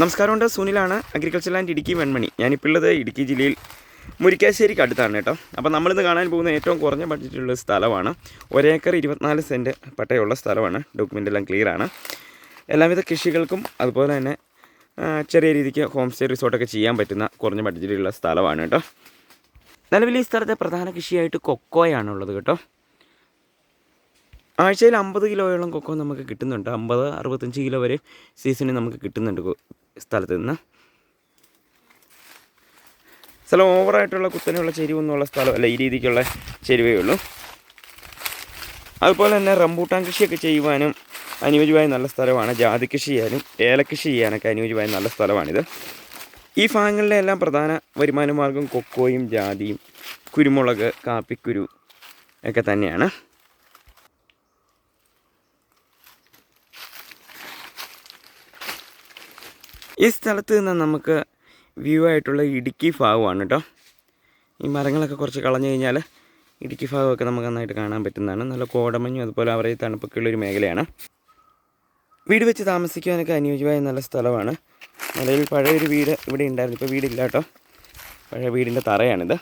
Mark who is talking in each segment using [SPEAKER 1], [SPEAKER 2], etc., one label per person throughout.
[SPEAKER 1] നമസ്കാരമുണ്ട്. സുനിലാണ് agriculture land Idukki Venmani. ഞാനിപ്പോൾ ഉള്ളത് ഇടുക്കി ജില്ലയിൽ മുരിക്കാശ്ശേരിക്ക് അടുത്താണ് കേട്ടോ. അപ്പോൾ നമ്മളിന്ന് കാണാൻ പോകുന്ന ഏറ്റവും കുറഞ്ഞ ബഡ്ജറ്റുള്ള സ്ഥലമാണ്. ഒരേക്കർ ഇരുപത്തിനാല് സെന്റ് പട്ടയുള്ള സ്ഥലമാണ്. ഡോക്യുമെന്റ് എല്ലാം ക്ലിയർ ആണ്. എല്ലാവിധ കൃഷികൾക്കും അതുപോലെ തന്നെ ചെറിയ രീതിക്ക് ഹോം സ്റ്റേ റിസോർട്ടൊക്കെ ചെയ്യാൻ പറ്റുന്ന കുറഞ്ഞ ബഡ്ജറ്റിലുള്ള സ്ഥലമാണ് കേട്ടോ. നിലവിൽ ഈ സ്ഥലത്തെ പ്രധാന കൃഷിയായിട്ട് കൊക്കോയാണുള്ളത് കേട്ടോ. ആഴ്ചയിൽ അമ്പത് കിലോയോളം കൊക്കോ നമുക്ക് കിട്ടുന്നുണ്ട്. അമ്പത് അറുപത്തഞ്ച് കിലോ വരെ സീസണിൽ നമുക്ക് കിട്ടുന്നുണ്ട് സ്ഥലത്ത് നിന്ന് സ്ഥലം ഓവറായിട്ടുള്ള കുത്തനെയുള്ള ചെരിവൊന്നുമുള്ള സ്ഥലമല്ല ഈ രീതിക്കുള്ള ചെരുവേ ഉള്ളൂ. അതുപോലെ തന്നെ റംബൂട്ടാൻ കൃഷിയൊക്കെ ചെയ്യുവാനും അനുയോജ്യമായ നല്ല സ്ഥലമാണ്. ജാതി കൃഷി ചെയ്യാനും ഏലക്കൃഷി ചെയ്യാനൊക്കെ അനുയോജ്യമായ നല്ല സ്ഥലമാണിത്. ഈ ഭാഗങ്ങളിലെ എല്ലാം പ്രധാന വരുമാന മാർഗം കൊക്കോയും ജാതിയും കുരുമുളക് കാപ്പിക്കുരു ഒക്കെ തന്നെയാണ്. ഈ സ്ഥലത്ത് നിന്ന് നമുക്ക് വ്യൂ ആയിട്ടുള്ള ഇടുക്കി ഭാഗമാണ് കേട്ടോ ഈ മരങ്ങളൊക്കെ കുറച്ച് കളഞ്ഞു കഴിഞ്ഞാൽ ഇടുക്കി ഭാഗമൊക്കെ നമുക്ക് നന്നായിട്ട് കാണാൻ പറ്റുന്നതാണ്. നല്ല കോടമഞ്ഞും അതുപോലെ അവരെ തണുപ്പൊക്കെയുള്ള ഒരു മേഖലയാണ്. വീട് വെച്ച് താമസിക്കുവാനൊക്കെ അനുയോജ്യമായ നല്ല സ്ഥലമാണ്. നിലവിൽ പഴയൊരു വീട് ഇവിടെ ഉണ്ടായിരുന്നു. ഇപ്പോൾ വീടില്ല കേട്ടോ പഴയ വീടിന്റെ തറയാണിത്.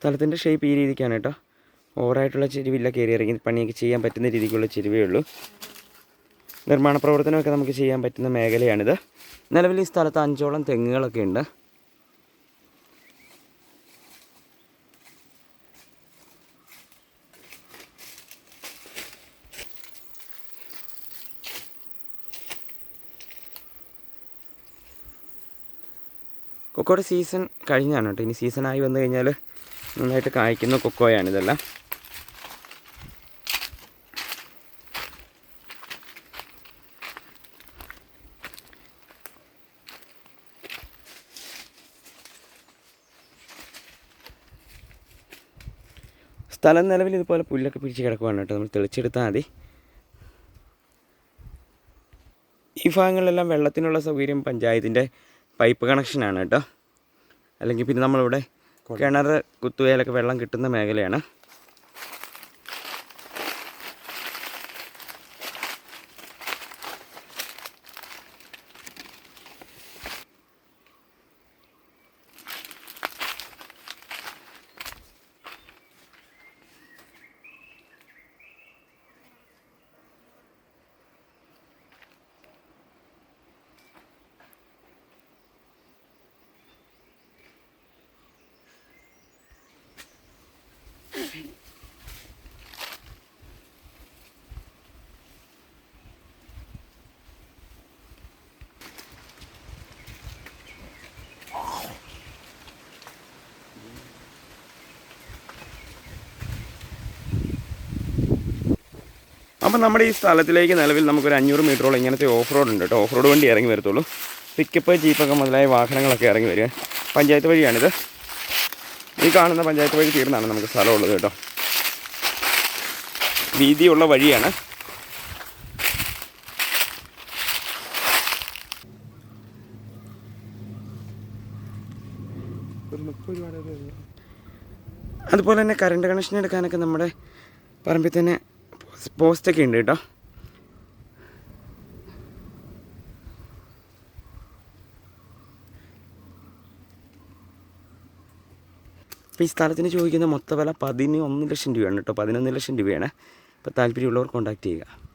[SPEAKER 1] സ്ഥലത്തിന്റെ ഷേപ്പ് ഈ രീതിക്കാണ് കേട്ടോ. ഓവറായിട്ടുള്ള ചെരുവില്ല കയറി ഇറങ്ങി പണിയൊക്കെ ചെയ്യാൻ പറ്റുന്ന രീതിക്കുള്ള ചെരുവേ ഉള്ളൂ. നിർമ്മാണ പ്രവർത്തനമൊക്കെ നമുക്ക് ചെയ്യാൻ പറ്റുന്ന മേഖലയാണിത്. നിലവിൽ ഈ സ്ഥലത്ത് അഞ്ചോളം തെങ്ങുകളൊക്കെ ഉണ്ട്. കൊക്കോടെ സീസൺ കഴിഞ്ഞാണ് കേട്ടോ. ഇനി സീസണായി വന്നു കഴിഞ്ഞാൽ നന്നായിട്ട് കായ്ക്കുന്ന കൊക്കോയാണ് ഇതെല്ലാം. സ്ഥലം നിലവിൽ ഇതുപോലെ പുല്ലൊക്കെ പിടിച്ച് കിടക്കുവാണ് കേട്ടോ. നമ്മൾ തെളിച്ചെടുത്താൽ മതി. ഈ ഭാഗങ്ങളിലെല്ലാം വെള്ളത്തിനുള്ള സൗകര്യം പഞ്ചായത്തിന്റെ പൈപ്പ് കണക്ഷനാണ് കേട്ടോ. അല്ലെങ്കിൽ പിന്നെ നമ്മളിവിടെ കിണർ കുത്തുകയിലൊക്കെ വെള്ളം കിട്ടുന്ന മേഖലയാണ്. അപ്പം നമ്മുടെ ഈ സ്ഥലത്തിലേക്ക് നിലവിൽ നമുക്കൊരു അഞ്ഞൂറ് മീറ്ററോളം ഇങ്ങനത്തെ ഓഫ് റോഡ് ഉണ്ട് കേട്ടോ. ഓഫ് റോഡ് വണ്ടി ഇറങ്ങി വരത്തുള്ളൂ. പിക്കപ്പ് ജീപ്പൊക്കെ മുതലായ വാഹനങ്ങളൊക്കെ ഇറങ്ങി വരിക. പഞ്ചായത്ത് വഴിയാണിത്. ഈ കാണുന്ന പഞ്ചായത്ത് വഴി തീർന്നാണ് നമുക്ക് സ്ഥലമുള്ളത് കേട്ടോ. വീതിയുള്ള വഴിയാണ്. അതുപോലെ തന്നെ കറണ്ട് കണക്ഷൻ എടുക്കാനൊക്കെ നമ്മുടെ പറമ്പിൽ തന്നെ പോസ്റ്റൊക്കെ ഉണ്ട് കേട്ടോ. അപ്പോൾ ഈ സ്ഥലത്തിന് ചോദിക്കുന്ന മൊത്തവില പതിനൊന്ന് ലക്ഷം രൂപയാണ് കേട്ടോ. പതിനൊന്ന് ലക്ഷം രൂപയാണ്. അപ്പോൾ താല്പര്യമുള്ളവർ കോൺടാക്റ്റ് ചെയ്യുക.